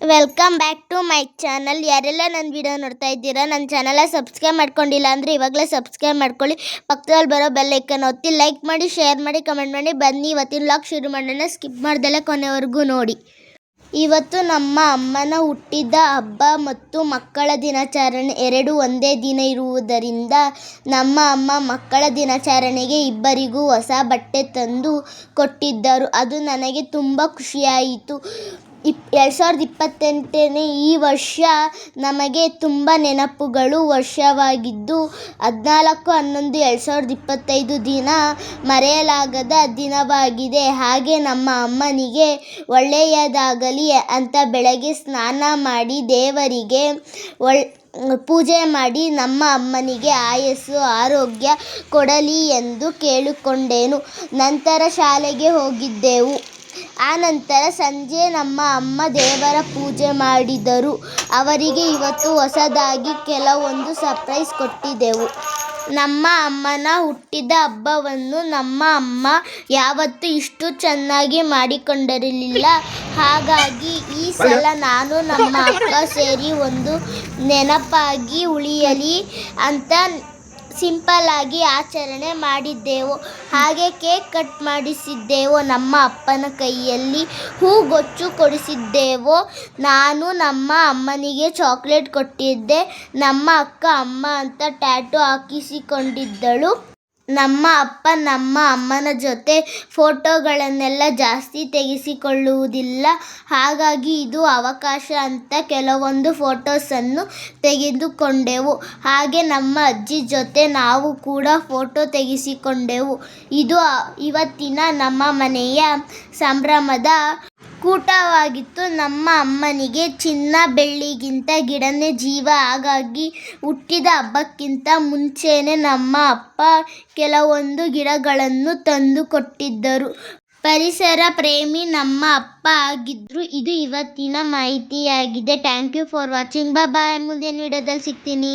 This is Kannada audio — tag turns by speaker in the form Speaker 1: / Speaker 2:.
Speaker 1: Welcome back to my channel ಯಾರೆಲ್ಲ ನನ್ನ ವಿಡಿಯೋ ನೋಡ್ತಾ ಇದ್ದೀರಾ ನನ್ನ ಚಾನಲ ಸಬ್ಸ್ಕ್ರೈಬ್ ಮಾಡ್ಕೊಂಡಿಲ್ಲ ಅಂದರೆ ಇವಾಗಲೇ ಸಬ್ಸ್ಕ್ರೈಬ್ ಮಾಡ್ಕೊಳ್ಳಿ. ಪಕ್ಕದಲ್ಲಿ ಬರೋ ಬೆಲ್ ಐಕನ್ ಒತ್ತಿ ಲೈಕ್ ಮಾಡಿ ಶೇರ್ ಮಾಡಿ ಕಮೆಂಟ್ ಮಾಡಿ. ಬನ್ನಿ, ಇವತ್ತಿನ ಲಾಕ್ ಶುರು ಮಾಡೋಣ. ಸ್ಕಿಪ್ ಮಾಡ್ದಲ್ಲೇ ಕೊನೆವರೆಗೂ ನೋಡಿ. ಇವತ್ತು ನಮ್ಮ ಅಮ್ಮನ ಹುಟ್ಟಿದ ಹಬ್ಬ ಮತ್ತು ಮಕ್ಕಳ ದಿನಾಚರಣೆ ಎರಡು ಒಂದೇ ದಿನ ಇರುವುದರಿಂದ ನಮ್ಮ ಅಮ್ಮ ಮಕ್ಕಳ ದಿನಾಚರಣೆಗೆ ಇಬ್ಬರಿಗೂ ಹೊಸ ಬಟ್ಟೆ ತಂದು ಕೊಟ್ಟಿದ್ದರು. ಅದು ನನಗೆ ತುಂಬ ಖುಷಿಯಾಯಿತು. ಇಪ್ ಎರಡು ಸಾವಿರದ ಇಪ್ಪತ್ತೆಂಟನೇ ಈ ವರ್ಷ ನಮಗೆ ತುಂಬ ನೆನಪುಗಳು ವರ್ಷವಾಗಿದ್ದು, ಹದಿನಾಲ್ಕು ಹನ್ನೊಂದು ಎರಡು ಸಾವಿರದ ಇಪ್ಪತ್ತೈದು ದಿನ ಮರೆಯಲಾಗದ ದಿನವಾಗಿದೆ. ಹಾಗೆ ನಮ್ಮ ಅಮ್ಮನಿಗೆ ಒಳ್ಳೆಯದಾಗಲಿ ಅಂತ ಬೆಳಗ್ಗೆ ಸ್ನಾನ ಮಾಡಿ ದೇವರಿಗೆ ಒಳ್ ಪೂಜೆ ಮಾಡಿ ನಮ್ಮ ಅಮ್ಮನಿಗೆ ಆಯಸ್ಸು, ಆರೋಗ್ಯ ಕೊಡಲಿ ಎಂದು ಕೇಳಿಕೊಂಡೆನು. ನಂತರ ಶಾಲೆಗೆ ಹೋಗಿದ್ದೆವು. ಆನಂತರ ಸಂಜೆ ನಮ್ಮ ಅಮ್ಮ ದೇವರ ಪೂಜೆ ಮಾಡಿದರು. ಅವರಿಗೆ ಇವತ್ತು ಹೊಸದಾಗಿ ಕೆಲವೊಂದು ಸರ್ಪ್ರೈಸ್ ಕೊಟ್ಟಿದ್ದೆವು ನಮ್ಮ ಅಮ್ಮನ ಹುಟ್ಟಿದ ಹಬ್ಬವನ್ನು ನಮ್ಮ ಅಮ್ಮ ಯಾವತ್ತೂ ಇಷ್ಟು ಚೆನ್ನಾಗಿ ಮಾಡಿಕೊಂಡಿರಲಿಲ್ಲ. ಹಾಗಾಗಿ ಈ ಸಲ ನಾನು ನಮ್ಮ ಅಕ್ಕ ಸೇರಿ ಒಂದು ನೆನಪಾಗಿ ಉಳಿಯಲಿ ಅಂತ ಸಿಂಪಲ್ಲಾಗಿ ಆಚರಣೆ ಮಾಡಿದ್ದೆವು. ಹಾಗೆ ಕೇಕ್ ಕಟ್ ಮಾಡಿಸಿದ್ದೆವು. ನಮ್ಮ ಅಪ್ಪನ ಕೈಯಲ್ಲಿ ಹೂ ಗೊಚ್ಚು ಕೊಡಿಸಿದ್ದೆವು. ನಾನು ನಮ್ಮ ಅಮ್ಮನಿಗೆ ಚಾಕ್ಲೇಟ್ ಕೊಟ್ಟಿದ್ದೆ. ನಮ್ಮ ಅಕ್ಕ, ಅಮ್ಮ ಅಂತ ಟ್ಯಾಟೂ ಹಾಕಿಸಿಕೊಂಡಿದ್ದಳು. ನಮ್ಮ ಅಪ್ಪ, ನಮ್ಮ ಅಮ್ಮನ ಜೊತೆ ಫೋಟೋಗಳನ್ನೆಲ್ಲ ಜಾಸ್ತಿ ತೆಗೆಸಿಕೊಳ್ಳುವುದಿಲ್ಲ. ಹಾಗಾಗಿ ಇದು ಅವಕಾಶ ಅಂತ ಕೆಲವೊಂದು ಫೋಟೋಸನ್ನು ತೆಗೆದುಕೊಂಡೆವು. ಹಾಗೆ ನಮ್ಮ ಅಜ್ಜಿ ಜೊತೆ ನಾವು ಕೂಡ ಫೋಟೋ ತೆಗೆಸಿಕೊಂಡೆವು. ಇದು ಇವತ್ತಿನ ನಮ್ಮ ಮನೆಯ ಸಂಭ್ರಮದ ಕೂಟವಾಗಿತ್ತು. ನಮ್ಮ ಅಮ್ಮನಿಗೆ ಚಿನ್ನ, ಬೆಳ್ಳಿಗಿಂತ ಗಿಡನೇ ಜೀವ. ಹಾಗಾಗಿ ಹುಟ್ಟಿದ ಹಬ್ಬಕ್ಕಿಂತ ಮುಂಚೆನೇ ನಮ್ಮ ಅಪ್ಪ ಕೆಲವೊಂದು ಗಿಡಗಳನ್ನು ತಂದು ಕೊಟ್ಟಿದ್ದರು. ಪರಿಸರ ಪ್ರೇಮಿ ನಮ್ಮ ಅಪ್ಪ ಆಗಿದ್ರು. ಇದು ಇವತ್ತಿನ ಮಾಹಿತಿಯಾಗಿದೆ. Thank you for watching bye ಮುಂದಿನ ವಿಡಿಯೋದಲ್ಲಿ ಸಿಗ್ತೀನಿ.